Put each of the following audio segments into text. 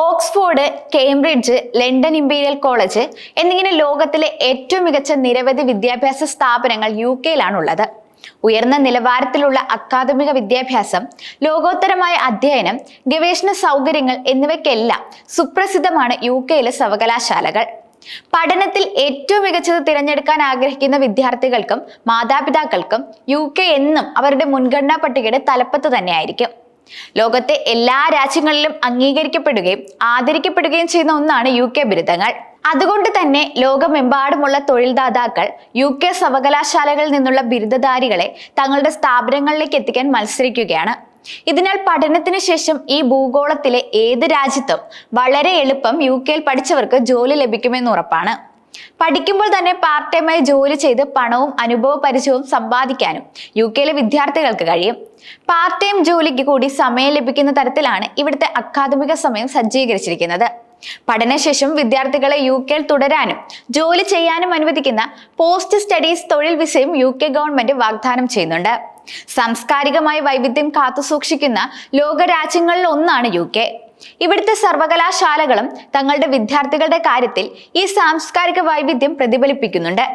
Oxford Cambridge London imperial college എന്നിങ്ങനെ ലോകത്തിലെ ഏറ്റവും മികച്ച നിരവധി വിദ്യാഭ്യാസ സ്ഥാപനങ്ങൾ യു കെയിലാണുള്ളത് ഉയർന്ന നിലവാരത്തിലുള്ള അക്കാദമിക വിദ്യാഭ്യാസം ലോകോത്തരമായ അധ്യയനം ഗവേഷണ സൗകര്യങ്ങൾ എന്നിവയ്ക്കെല്ലാം സുപ്രസിദ്ധമാണ് യു കെയിലെ സർവകലാശാലകൾ. പഠനത്തിൽ ഏറ്റവും മികച്ചത് തിരഞ്ഞെടുക്കാൻ ആഗ്രഹിക്കുന്ന വിദ്യാർത്ഥികൾക്കും മാതാപിതാക്കൾക്കും യു കെ എന്നും അവരുടെ മുൻഗണനാ പട്ടികയുടെ തലപ്പത്ത് തന്നെയായിരിക്കും. ലോകത്തെ എല്ലാ രാജ്യങ്ങളിലും അംഗീകരിക്കപ്പെടുകയും ആദരിക്കപ്പെടുകയും ചെയ്യുന്ന ഒന്നാണ് യു കെ ബിരുദങ്ങൾ. അതുകൊണ്ട് തന്നെ ലോകമെമ്പാടുമുള്ള തൊഴിൽദാതാക്കൾ യു കെ സർവകലാശാലകളിൽ നിന്നുള്ള ബിരുദധാരികളെ തങ്ങളുടെ സ്ഥാപനങ്ങളിലേക്ക് എത്തിക്കാൻ മത്സരിക്കുകയാണ്. ഇതിനാൽ പഠനത്തിന് ശേഷം ഈ ഭൂഗോളത്തിലെ ഏത് രാജ്യത്തും വളരെ എളുപ്പം യു കെയിൽ പഠിച്ചവർക്ക് ജോലി ലഭിക്കുമെന്ന് ഉറപ്പാണ്. പഠിക്കുമ്പോൾ തന്നെ പാർട്ട് ടൈമായി ജോലി ചെയ്ത് പണവും അനുഭവ പരിചയവും സമ്പാദിക്കാനും യു കെയിലെ വിദ്യാർത്ഥികൾക്ക് കഴിയും. പാർട്ട് ടൈം ജോലിക്ക് കൂടി സമയം ലഭിക്കുന്ന തരത്തിലാണ് ഇവിടുത്തെ അക്കാദമിക സമയം സജ്ജീകരിച്ചിരിക്കുന്നത്. പഠനശേഷം വിദ്യാർത്ഥികളെ യു കെയിൽ തുടരാനും ജോലി ചെയ്യാനും അനുവദിക്കുന്ന പോസ്റ്റ് സ്റ്റഡീസ് തൊഴിൽ വിസയും യു കെ ഗവൺമെന്റ് വാഗ്ദാനം ചെയ്യുന്നുണ്ട്. സാംസ്കാരികമായ വൈവിധ്യം കാത്തുസൂക്ഷിക്കുന്ന ലോക രാജ്യങ്ങളിൽ ഒന്നാണ് യു കെ. ഇവിടുത്തെ സർവകലാശാലകളും തങ്ങളുടെ വിദ്യാർത്ഥികളുടെ കാര്യത്തിൽ ഈ സാംസ്കാരിക വൈവിധ്യം പ്രതിഫലിപ്പിക്കുന്നുണ്ട്.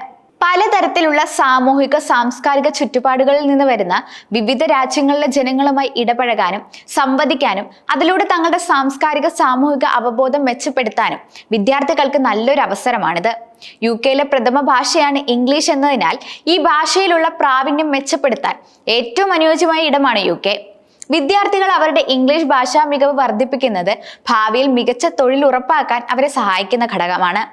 പലതരത്തിലുള്ള സാമൂഹിക സാംസ്കാരിക ചുറ്റുപാടുകളിൽ നിന്ന് വരുന്ന വിവിധ രാജ്യങ്ങളിലെ ജനങ്ങളുമായി ഇടപഴകാനും സംവദിക്കാനും അതിലൂടെ തങ്ങളുടെ സാംസ്കാരിക സാമൂഹിക അവബോധം മെച്ചപ്പെടുത്താനും വിദ്യാർത്ഥികൾക്ക് നല്ലൊരു അവസരമാണിത്. യു കെയിലെ പ്രഥമ ഭാഷയാണ് ഇംഗ്ലീഷ് എന്നതിനാൽ ഈ ഭാഷയിലുള്ള പ്രാവീണ്യം മെച്ചപ്പെടുത്താൻ ഏറ്റവും അനുയോജ്യമായ ഇടമാണ് യു കെ. വിദ്യാർത്ഥികൾ അവരുടെ ഇംഗ്ലീഷ് ഭാഷാ മികവ് വർദ്ധിപ്പിക്കുന്നത് ഭാവിയിൽ മികച്ച തൊഴിൽ ഉറപ്പാക്കാൻ അവരെ സഹായിക്കുന്ന ഘടകമാണ്.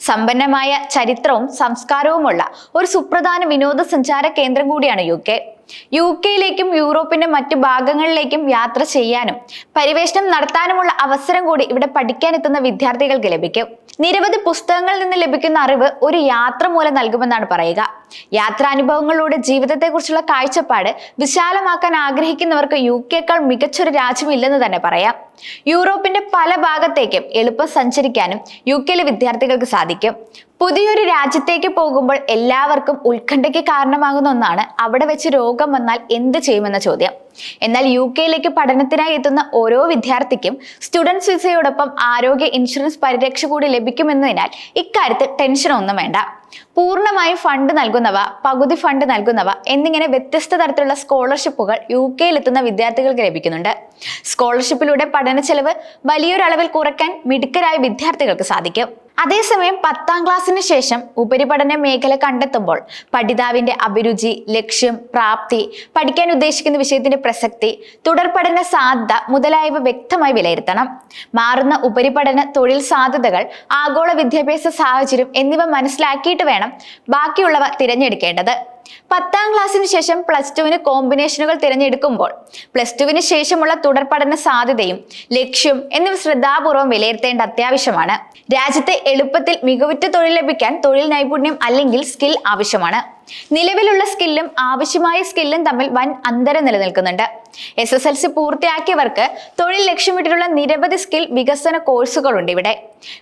സമ്പന്നമായ ചരിത്രവും സംസ്കാരവുമുള്ള ഒരു സുപ്രധാന വിനോദസഞ്ചാര കേന്ദ്രം കൂടിയാണ് യു കെ. യു കെയിലേക്കും യൂറോപ്പിന്റെ മറ്റു ഭാഗങ്ങളിലേക്കും യാത്ര ചെയ്യാനും പരിവേഷണം നടത്താനുമുള്ള അവസരം കൂടി ഇവിടെ പഠിക്കാനെത്തുന്ന വിദ്യാർത്ഥികൾക്ക് ലഭിക്കും. നിരവധി പുസ്തകങ്ങളിൽ നിന്ന് ലഭിക്കുന്ന അറിവ് ഒരു യാത്ര മൂലം നൽകുമെന്നാണ് പറയുക. യാത്രാനുഭവങ്ങളിലൂടെ ജീവിതത്തെക്കുറിച്ചുള്ള കാഴ്ചപ്പാട് വിശാലമാക്കാൻ ആഗ്രഹിക്കുന്നവർക്ക് യു കെക്കാൾ മികച്ചൊരു രാജ്യമില്ലെന്ന് തന്നെ പറയാം. യൂറോപ്പിന്റെ പല ഭാഗത്തേക്കും എളുപ്പം സഞ്ചരിക്കാനും യു കെയിലെ വിദ്യാർത്ഥികൾക്ക് സാധിക്കും. പുതിയൊരു രാജ്യത്തേക്ക് പോകുമ്പോൾ എല്ലാവർക്കും ഉത്കണ്ഠയ്ക്ക് കാരണമാകുന്ന ഒന്നാണ് അവിടെ വെച്ച് രോഗം വന്നാൽ എന്ത് ചെയ്യുമെന്ന ചോദ്യം. എന്നാൽ യു കെയിലേക്ക് പഠനത്തിനായി എത്തുന്ന ഓരോ വിദ്യാർത്ഥിക്കും സ്റ്റുഡൻസ് വിസയോടൊപ്പം ആരോഗ്യ ഇൻഷുറൻസ് പരിരക്ഷ കൂടി ലഭിക്കുമെന്നതിനാൽ ഇക്കാര്യത്തിൽ ടെൻഷനൊന്നും വേണ്ട. പൂർണമായും ഫണ്ട് നൽകുന്നവ പകുതി ഫണ്ട് നൽകുന്നവ എന്നിങ്ങനെ വ്യത്യസ്ത തരത്തിലുള്ള സ്കോളർഷിപ്പുകൾ യു കെയിലെത്തുന്ന വിദ്യാർത്ഥികൾക്ക് ലഭിക്കുന്നുണ്ട്. സ്കോളർഷിപ്പിലൂടെ പഠന ചെലവ് വലിയൊരളവിൽ കുറയ്ക്കാൻ മിടുക്കരായ വിദ്യാർത്ഥികൾക്ക് സാധിക്കും. അതേസമയം പത്താം ക്ലാസ്സിന് ശേഷം ഉപരിപഠന മേഖല കണ്ടെത്തുമ്പോൾ പഠിതാവിന്റെ അഭിരുചി ലക്ഷ്യം പ്രാപ്തി പഠിക്കാൻ ഉദ്ദേശിക്കുന്ന വിഷയത്തിന്റെ പ്രസക്തി തുടർ പഠന സാധ്യത മുതലായവ വ്യക്തമായി വിലയിരുത്തണം. മാറുന്ന ഉപരിപഠന തൊഴിൽ സാധ്യതകൾ ആഗോള വിദ്യാഭ്യാസ സാഹചര്യം എന്നിവ മനസ്സിലാക്കിയിട്ട് വേണം ബാക്കിയുള്ളവ തിരഞ്ഞെടുക്കേണ്ടത്. പത്താം ക്ലാസ്സിന് ശേഷം പ്ലസ് ടുവിന് കോമ്പിനേഷനുകൾ തിരഞ്ഞെടുക്കുമ്പോൾ പ്ലസ് ടുവിന് ശേഷമുള്ള തുടർ പഠന സാധ്യതയും ലക്ഷ്യം എന്നിവ ശ്രദ്ധാപൂർവം വിലയിരുത്തേണ്ട അത്യാവശ്യമാണ്. രാജ്യത്തെ എളുപ്പത്തിൽ മികവുറ്റ തൊഴിൽ ലഭിക്കാൻ തൊഴിൽ നൈപുണ്യം അല്ലെങ്കിൽ സ്കിൽ ആവശ്യമാണ്. നിലവിലുള്ള സ്കില്ലും ആവശ്യമായ സ്കില്ലും തമ്മിൽ വൻ അന്തരം നിലനിൽക്കുന്നുണ്ട്. എസ് എസ് എൽ സി പൂർത്തിയാക്കിയവർക്ക് തൊഴിൽ ലക്ഷ്യമിട്ടിട്ടുള്ള നിരവധി സ്കിൽ വികസന കോഴ്സുകളുണ്ട് ഇവിടെ.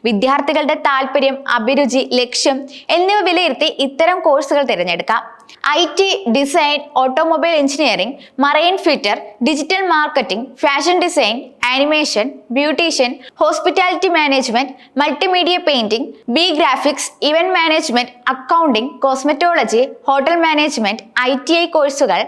വിദ്യാർത്ഥികളുടെ താല്പര്യം അഭിരുചി ലക്ഷ്യം എന്നിവ വിലയിരുത്തി ഇത്തരം കോഴ്സുകൾ തിരഞ്ഞെടുക്കാം. I T design automobile engineering marine fitter digital marketing fashion design animation beautician hospitality management multimedia painting B graphics event management accounting cosmetology hotel management I T I കോഴ്സുകൾ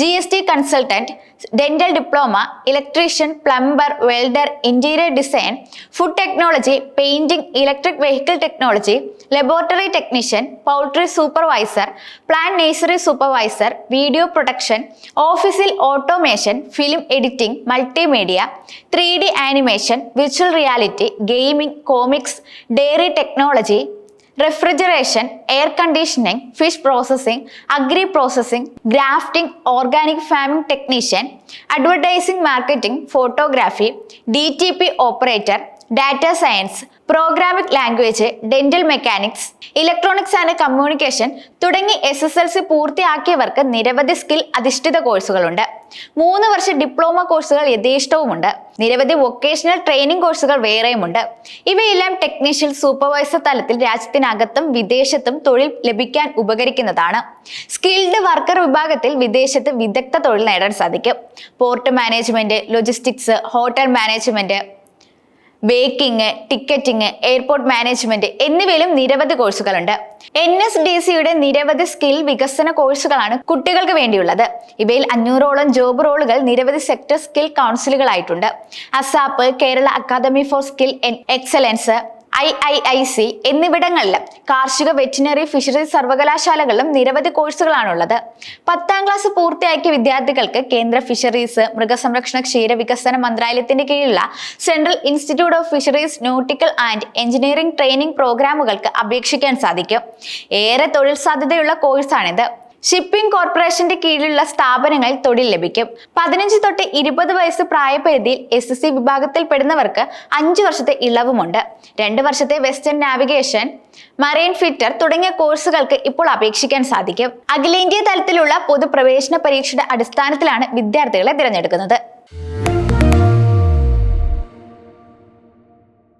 G S T consultant dental diploma electrician plumber welder interior design food technology painting electric vehicle technology laboratory technician poultry supervisor plan nursery supervisor video production ഓഫീസിൽ automation film editing multimedia three D animation virtual reality gaming comics dairy technology refrigeration air conditioning fish processing agri processing grafting organic farming technician advertising marketing photography D T P operator data science programming language dental mechanics electronics and communication തുടങ്ങി S S L C പൂർത്തിയാക്കിയവർക്ക് നിരവധി skill അധിഷ്ഠിത കോഴ്സുകളുണ്ട് മൂന്ന് വർഷ diploma കോഴ്സുകൾ യഥേഷ്ടവുമുണ്ട്. നിരവധി vocational training കോഴ്സുകൾ വേറെയുമുണ്ട്. ഇവയെല്ലാം ടെക്നീഷ്യൻ സൂപ്പർവൈസർ തലത്തിൽ രാജ്യത്തിനകത്തും വിദേശത്തും തൊഴിൽ ലഭിക്കാൻ ഉപകരിക്കുന്നതാണ്. സ്കിൽഡ് വർക്കർ വിഭാഗത്തിൽ വിദേശത്ത് വിദഗ്ധ തൊഴിൽ നേടാൻ സാധിക്കും. Port management logistics hotel management baking ticketing airport management എന്നിവയിലും നിരവധി കോഴ്സുകളുണ്ട് എൻ എസ് ഡി സിയുടെ നിരവധി സ്കിൽ വികസന കോഴ്സുകളാണ് കുട്ടികൾക്ക് വേണ്ടിയുള്ളത്. ഇവയിൽ അഞ്ഞൂറോളം ജോബ് റോളുകൾ നിരവധി sector skill കൗൺസിലുകളായിട്ടുണ്ട് ASAP Kerala academy for skill excellence I I I C എന്നിവിടങ്ങളിലും കാർഷിക വെറ്റിനറി ഫിഷറീസ് സർവകലാശാലകളിലും നിരവധി കോഴ്സുകളാണുള്ളത്. പത്താം ക്ലാസ് പൂർത്തിയാക്കിയ വിദ്യാർത്ഥികൾക്ക് കേന്ദ്ര ഫിഷറീസ് മൃഗസംരക്ഷണ ക്ഷീര വികസന മന്ത്രാലയത്തിന്റെ കീഴിലുള്ള central institute of fisheries nautical and engineering training പ്രോഗ്രാമുകൾക്ക് അപേക്ഷിക്കാൻ സാധിക്കും. ഏറെ തൊഴിൽ സാധ്യതയുള്ള കോഴ്സാണിത്. ഷിപ്പിംഗ് കോർപ്പറേഷന്റെ കീഴിലുള്ള സ്ഥാപനങ്ങളിൽ തൊഴിൽ ലഭിക്കും. പതിനഞ്ച് തൊട്ട് ഇരുപത് വയസ്സ് പ്രായപരിധിയിൽ എസ് എസ് സി വിഭാഗത്തിൽപ്പെടുന്നവർക്ക് അഞ്ച് വർഷത്തെ ഇളവുമുണ്ട്. രണ്ട് വർഷത്തെ വെസ്റ്റേൺ നാവിഗേഷൻ മറൈൻ ഫിറ്റർ തുടങ്ങിയ കോഴ്സുകൾക്ക് ഇപ്പോൾ അപേക്ഷിക്കാൻ സാധിക്കും. അഖിലേന്ത്യാ തലത്തിലുള്ള പൊതുപ്രവേശന പരീക്ഷയുടെ അടിസ്ഥാനത്തിലാണ് വിദ്യാർത്ഥികളെ തിരഞ്ഞെടുക്കുന്നത്.